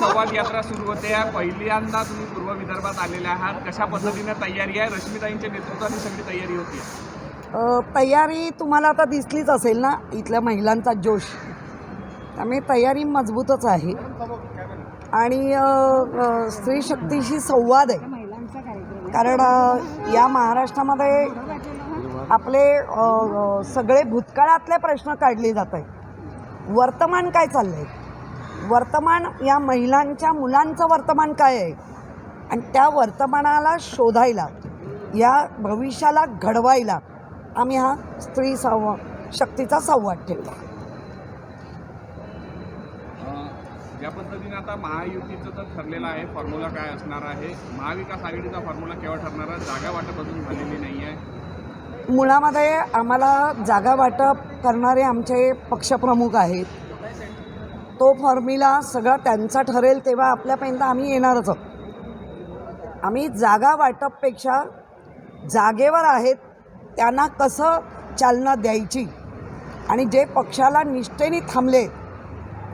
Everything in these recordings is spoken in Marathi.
संवाद यात्रा सुरू होते. आहे पहिल्यांदा तुम्ही पूर्व विदर्भात आलेले आहात. कशा पद्धतीने तयारी आहे? रश्मीताईंच्या नेतृत्वाने सगळी तयारी होती. तयारी तुम्हाला आता दिसलीच असेल ना इथल्या महिलांचा जोश. त्यामुळे तयारी मजबूतच आहे. आणि स्त्री शक्तीशी संवाद आहे. कारण या महाराष्ट्रामध्ये आपले सगळे भूतकाळातले प्रश्न काढले जात आहेत. वर्तमान काय चाललं आहे वर्तमान या महिलांच्या मुलांचं वर्तमान काय आहे? आणि त्या वर्तमानाला शोधायला या भविष्याला घडवायला आम्ही हा स्त्री संवा शक्तीचा संवाद ठेवला. ज्या पद्धतीने आता महायुतीचं तर ठरलेलं आहे फॉर्म्युला काय असणार आहे? महाविकास आघाडीचा फॉर्म्युला केव्हा ठरणार आहे? जागा वाटप अजून झालेली नाही आहे. मुळामध्ये आम्हाला जागा वाटप करणारे आमचे पक्षप्रमुख आहेत. तो फॉर्म्युला सगळा त्यांचा ठरेल तेव्हा आपल्यापर्यंत आम्ही येणारच आहोत. आम्ही जागा वाटपपेक्षा जागेवर आहेत त्यांना कसं चालना द्यायची आणि जे पक्षाला निष्ठेने थांबले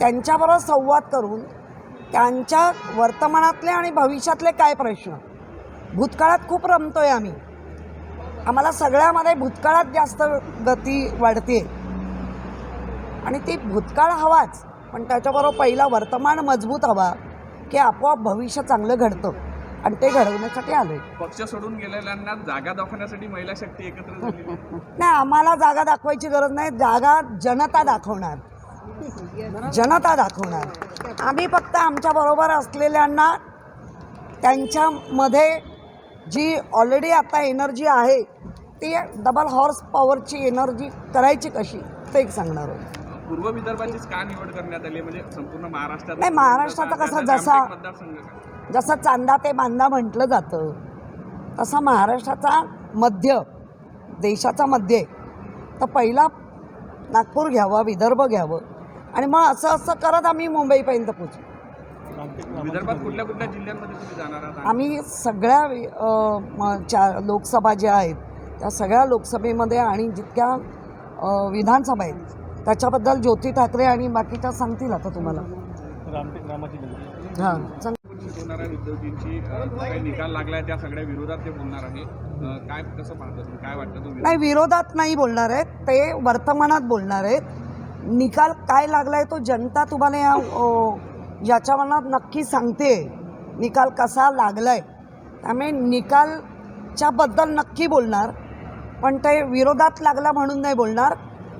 त्यांच्याबरोबर संवाद करून त्यांच्या वर्तमानातले आणि भविष्यातले काय प्रश्न? भूतकाळात खूप रमतो आहे आम्ही. आम्हाला सगळ्यामध्ये भूतकाळात जास्त गती वाढते आणि ती भूतकाळ हवाच. पण त्याच्याबरोबर पहिला वर्तमान मजबूत हवा की आपोआप भविष्य चांगलं घडतं. आणि ते घडवण्यासाठी आलो आहे पक्ष सोडून गेलेल्यांना जागा दाखवण्यासाठी महिला शक्ती एकत्र झाली. नाही आम्हाला जागा दाखवायची गरज नाही. जागा जनता दाखवणार. जनता दाखवणार. आम्ही फक्त आमच्याबरोबर असलेल्यांना त्यांच्यामध्ये जी ऑलरेडी आता एनर्जी आहे ती डबल हॉर्स पॉवरची एनर्जी करायची कशी ते एक सांगणार आहोत पूर्व विदर्भाचीच का निवड करण्यात आली म्हणजे संपूर्ण महाराष्ट्रात नाही, महाराष्ट्राचा कसा जसा-? जसं चांदा ते बांदा म्हटलं जातं तसा महाराष्ट्राचा मध्य देशाचा मध्य. तर पहिला नागपूर घ्यावा विदर्भ घ्यावं आणि मग असं असं करत आम्ही मुंबईपर्यंत पोचू विदर्भात कुठल्या कुठल्या जिल्ह्यांमध्ये तुम्ही जाणार आहात आम्ही सगळ्या अ, म- चा लोकसभा ज्या आहेत त्या सगळ्या लोकसभेमध्ये आणि जितक्या विधानसभा आहेत त्याच्याबद्दल ज्योती ठाकरे आणि बाकीच्या सांगतील आता तुम्हाला. हां सांग होणार आहे उद्धवजींची अं, जो काही निकाल लागलाय त्या सगळ्या विरोधात ते बोलणार आहे. अं, काय कसं पाहता तुम्ही? काय वाटतं तुम्ही? नाही विरोधात नाही बोलणार आहेत. ते वर्तमानात बोलणार आहेत. निकाल काय लागलाय तो जनता तुम्हाला या याच्या मनात नक्की सांगते. निकाल कसा लागलाय. त्यामुळे निकालच्या बद्दल नक्की बोलणार. पण ते विरोधात लागला म्हणून नाही बोलणार.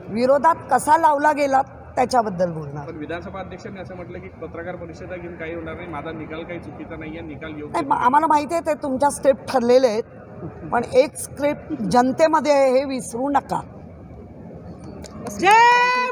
विरोधात कसा लावला गेला त्याच्याबद्दल बोलणार. पण विधानसभा अध्यक्षांनी असं म्हटलं की पत्रकार परिषदा घेऊन काही होणार नाही. माझा निकाल काही चुकीचा नाहीये. निकाल योग्य नाही आम्हाला माहिती आहे ते तुमच्या स्क्रिप्ट ठरलेले आहेत. पण एक स्क्रिप्ट जनतेमध्ये आहे हे विसरू नका. जय